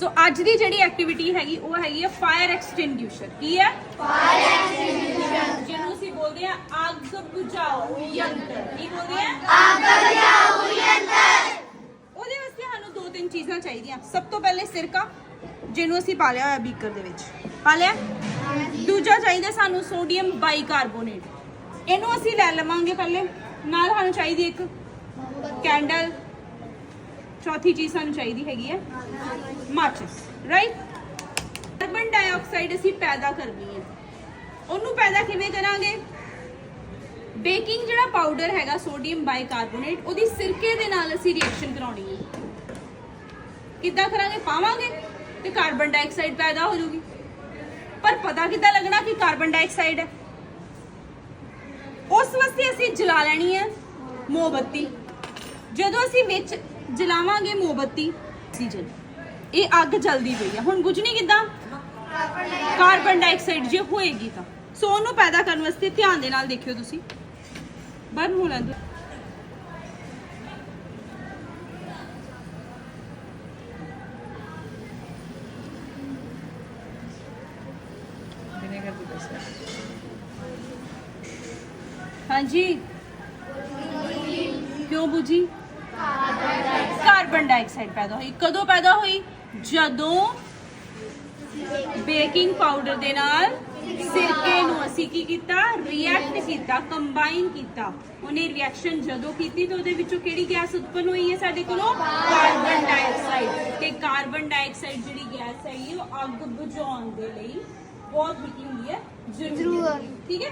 ਸੋ ਅੱਜ ਦੀ ਜਿਹੜੀ ਐਕਟੀਵਿਟੀ ਹੈਗੀ ਉਹ ਹੈਗੀ ਹੈ ਫਾਇਰ ਐਕਸਟਿੰਗੁਇਸ਼ਰ ਕੀ ਹੈ? ਫਾਇਰ ਐਕਸਟਿੰਗੁਇਸ਼ਰ ਜਿਹਨੂੰ ਅਸੀਂ ਬੋਲਦੇ ਆ ਅੱਗ ਬੁਝਾਊ ਯੰਤਰ। ਕੀ ਬੋਲਦੇ ਆ? ਅੱਗ ਬੁਝਾਊ ਯੰਤਰ। ਉਹਦੇ ਵਾਸਤੇ ਸਾਨੂੰ ਦੋ ਤਿੰਨ ਚੀਜ਼ਾਂ ਚਾਹੀਦੀਆਂ। ਸਭ ਤੋਂ ਪਹਿਲੇ ਸਿਰਕਾ ਜਿਹਨੂੰ ਅਸੀਂ ਪਾ ਲਿਆ ਹੋਇਆ ਬੀਕਰ ਦੇ ਵਿੱਚ। ਪਾ ਲਿਆ? ਦੂਜਾ ਚਾਹੀਦਾ ਸਾਨੂੰ ਸੋਡੀਅਮ ਬਾਈਕਾਰਬੋਨੇਟ ਇਹਨੂੰ ਅਸੀਂ ਲੈ ਲਵਾਂਗੇ ਪਹਿਲੇ। ਨਾਲ ਸਾਨੂੰ ਚਾਹੀਦੀ ਇੱਕ ਕੈਂਡਲ ਚੌਥੀ ਚੀਜ਼ ਸਾਨੂੰ ਚਾਹੀਦੀ ਹੈਗੀ ਹੈ, ਮਾਚਿਸ ਰਾਈਟ ਕਾਰਬਨ ਡਾਈਆਕਸਾਈਡ ਅਸੀਂ ਪੈਦਾ ਕਰਨੀ ਹੈ। ਉਹਨੂੰ ਪੈਦਾ ਕਿਵੇਂ ਕਰਾਂਗੇ? ਬੇਕਿੰਗ ਜਿਹੜਾ ਪਾਊਡਰ ਹੈਗਾ ਸੋਡੀਅਮ ਬਾਈਕਾਰਬੋਨੇਟ ਉਹਦੀ ਸਿਰਕੇ ਦੇ ਨਾਲ ਅਸੀਂ ਰਿਐਕਸ਼ਨ ਕਰਾਉਣੀ ਹੈ। ਕਿੱਦਾਂ ਕਰਾਂਗੇ? ਪਾਵਾਂਗੇ ਤੇ ਕਾਰਬਨ ਡਾਈਆਕਸਾਈਡ ਪੈਦਾ ਹੋ ਜਾਊਗੀ। ਪਰ ਪਤਾ ਕਿੱਦਾਂ ਲੱਗਣਾ ਕਿ ਕਾਰਬਨ ਡਾਈਆਕਸਾਈਡ ਹੈ? ਉਸ ਵਾਸਤੇ ਅਸੀਂ ਜਲਾ ਲੈਣੀ ਹੈ ਮੋਮਬੱਤੀ। ਜਦੋਂ ਅਸੀਂ ਵਿੱਚ ਜਲਾਵਾਂਗੇ ਮੋਮਬੱਤੀ। ਆਕਸੀਜਨ ਇਹ ਅੱਗ ਜਲਦੀ ਪਈ ਆ। ਹੁਣ ਬੁਝਣੀ ਕਿੱਦਾਂ ਕਾਰਬਨ ਡਾਈਆਕਸਾਈਡ ਜੇ ਹੋਏਗੀ ਤਾਂ। ਸੋ ਉਹਨੂੰ ਪੈਦਾ ਕਰਨ ਵਾਸਤੇ ਧਿਆਨ ਦੇ ਨਾਲ ਦੇਖਿਓ ਤੁਸੀਂ। ਬਰਨ ਹੋ ਲੈਂਦੇ ਹਾਂਜੀ। ਕਿਉਂ ਬੁਝੀ? ਕਾਰਬਨ ਡਾਈਆਕਸਾਈਡ ਪੈਦਾ ਹੋਈ। ਕਦੋਂ ਪੈਦਾ ਹੋਈ? ਜਦੋਂ ਬੇਕਿੰਗ ਪਾਊਡਰ ਦੇ ਨਾਲ ਸਿਰਕੇ ਨੂੰ ਅਸੀਂ ਕੀ ਕੀਤਾ? ਰਿਐਕਟ ਕੀਤਾ ਕੰਬਾਈਨ ਕੀਤਾ। ਉਹਨੇ ਰਿਐਕਸ਼ਨ ਜਦੋਂ ਕੀਤੀ ਤਾਂ ਉਹਦੇ ਵਿੱਚੋਂ ਕਿਹੜੀ ਗੈਸ ਉਤਪਨ ਹੋਈ ਹੈ ਸਾਡੇ ਕੋਲੋਂ? ਕਾਰਬਨ ਡਾਈਆਕਸਾਈਡ ਤੇ ਕਾਰਬਨ ਡਾਈਆਕਸਾਈਡ ਜਿਹੜੀ ਗੈਸ ਹੈਗੀ ਉਹ ਅੱਗ ਬੁਝਾਉਣ ਦੇ ਲਈ ਬਹੁਤ ਹੀ ਹੁੰਦੀ ਹੈ। ਜ਼ਰੂਰੀ। ਠੀਕ ਹੈ?